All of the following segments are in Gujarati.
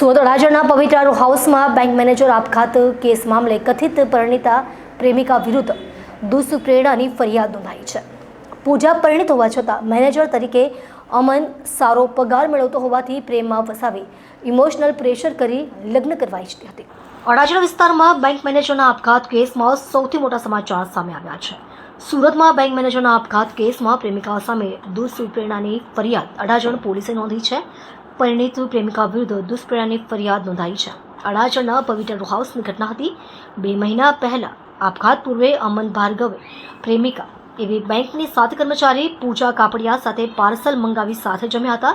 સુરત અડાજણના પવિત્ર હાઉસમાં બેંક મેનેજર આપઘાત કેસ મામલે કથિત પરિણીતા પ્રેમિકા વિરુદ્ધ દુષ્પ્રેરણાની ફરિયાદ નોંધાઈ છે. પૂજા પરિણિત હોવા છતાં મેનેજર તરીકે અમન સારો પગાર મેળવતો હોવાથી પ્રેમમાં ફસાવી ઇમોશનલ પ્રેશર કરી લગ્ન કરવા ઈચ્છતી હતી. અડાજણ વિસ્તારમાં બેંક મેનેજરના આપઘાત કેસમાં સૌથી મોટા સમાચાર સામે આવ્યા છે. સુરતમાં બેંક મેનેજરના આપઘાત કેસમાં પ્રેમિકા સામે દુષ્પ્રેરણાની ફરિયાદ અડાજણ પોલીસે નોંધી છે. પરિણીત પ્રેમિકા વિરુદ્ધ દુષ્પ્રેરણાની ફરિયાદ નોંધાઈ છે. અડાજણના પવિત્ર હાઉસની ઘટના હતી. બે મહિના પહેલા આપઘાત પૂર્વે અમન ભાર્ગવે પ્રેમિકા એવી બેંકની સાત કર્મચારી પૂજા કાપડિયા સાથે પાર્સલ મંગાવી સાથે જમ્યા હતા.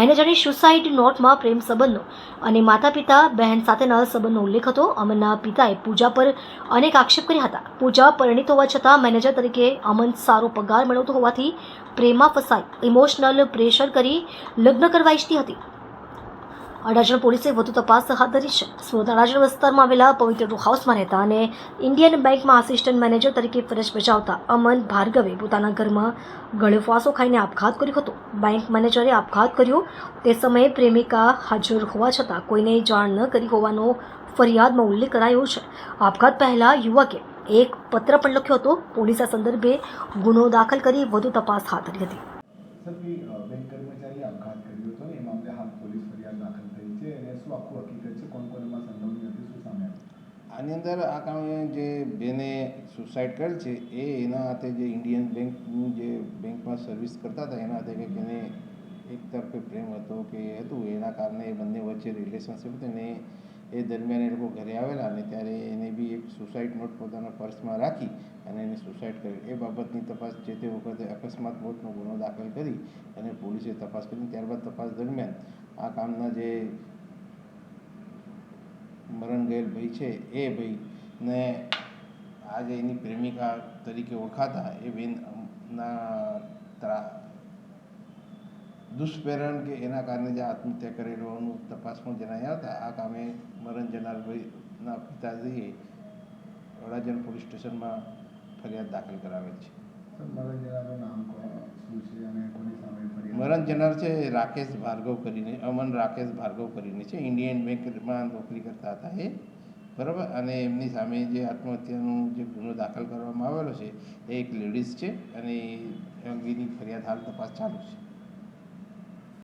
મેનેજરની સુસાઇડ નોટમાં પ્રેમ સંબંધનો અને માતા પિતા બહેન સાથેના સંબંધનો ઉલ્લેખ હતો. અમનના પિતાએ પૂજા પર અનેક આક્ષેપ કર્યા હતા. પૂજા પરિણીત હોવા છતાં મેનેજર તરીકે અમન સારો પગાર મેળવતો હોવાથી પ્રેમમાં ફસાઈ, ઇમોશનલ પ્રેશર કરી લગ્ન કરવા ઈચ્છતી હતી. અડાજણ પોલીસે વધુ તપાસ હાથ ધરી છે. સુરત અડાજણ વિસ્તારમાં આવેલા પવિત્ર રો હાઉસમાં રહેતા અને ઇન્ડિયન બેંકમાં આસિસ્ટન્ટ મેનેજર તરીકે ફરજ બજાવતા અમન ભાર્ગવે પોતાના ઘરમાં ગળેફાંસો ખાઈને આપઘાત કર્યો હતો. બેંક મેનેજરે આપઘાત કર્યો. તે સમયે પ્રેમિકા હાજર હોવા છતાં કોઈને જાણ ન કરી હોવાનો ફરિયાદમાં ઉલ્લેખ કરાયો છે. આપઘાત પહેલા યુવકે એક પત્ર પણ લખ્યો હતો. પોલીસ આ સંદર્ભે ગુનો દાખલ કરી વધુ તપાસ હાથ ધરી હતી. બેંક કર્મચારીએ આપઘાત કર્યો હતો એ મામલે હાલ પોલીસ ફરિયાદ દાખલ થઈ છે અને શું આખું હકીકત છે કોણ કોણ એમાં સંડોવણી હતી શું સામે આની અંદર આ કારણે જે બેને સુસાઇડ કરેલ છે એ એના હાથે જે ઇન્ડિયન બેંકનું જે બેંકમાં સર્વિસ કરતા હતા એના હાથે કંઈક એને એક તરફે પ્રેમ હતો કે હતું એના કારણે એ બંને વચ્ચે રિલેશનશિપ હતું ને એ દરમિયાન એ લોકો ઘરે આવેલા અને ત્યારે એને બી એક સુસાઇડ નોટ પોતાના પર્સમાં રાખી અને એને સુસાઇડ કરી એ બાબતની તપાસ જે તે વખતે અકસ્માત મોતનો ગુનો દાખલ કરી અને પોલીસે તપાસ કરી. ત્યારબાદ તપાસ દરમિયાન આ કામના જે મરણ ગયેલ ભાઈ છે, એ ભાઈ ને આ એની પ્રેમિકા તરીકે ઓળખાતા એ બેનના ત્રા દુષ્પ્રેરણ કે એના કારણે જે આત્મહત્યા કરેલ હોવાનું તપાસમાં જણાયા હતા. આ કામે મરણ જનારભાઈના પિતાજીએ વડાજન પોલીસ સ્ટેશનમાં ફરિયાદ દાખલ કરાવેલ છે. મરણ જનાર છે રાકેશ ભાર્ગવ કરીને અમન રાકેશ ભાર્ગવ કરીને છે. ઇન્ડિયન બેંકમાં નોકરી કરતા હતા એ. બરાબર? અને એમની સામે જે આત્મહત્યાનો જે ગુનો દાખલ કરવામાં આવેલો છે એ એક લેડીઝ છે અને એ અંગેની ફરિયાદ હાલ તપાસ ચાલુ છે.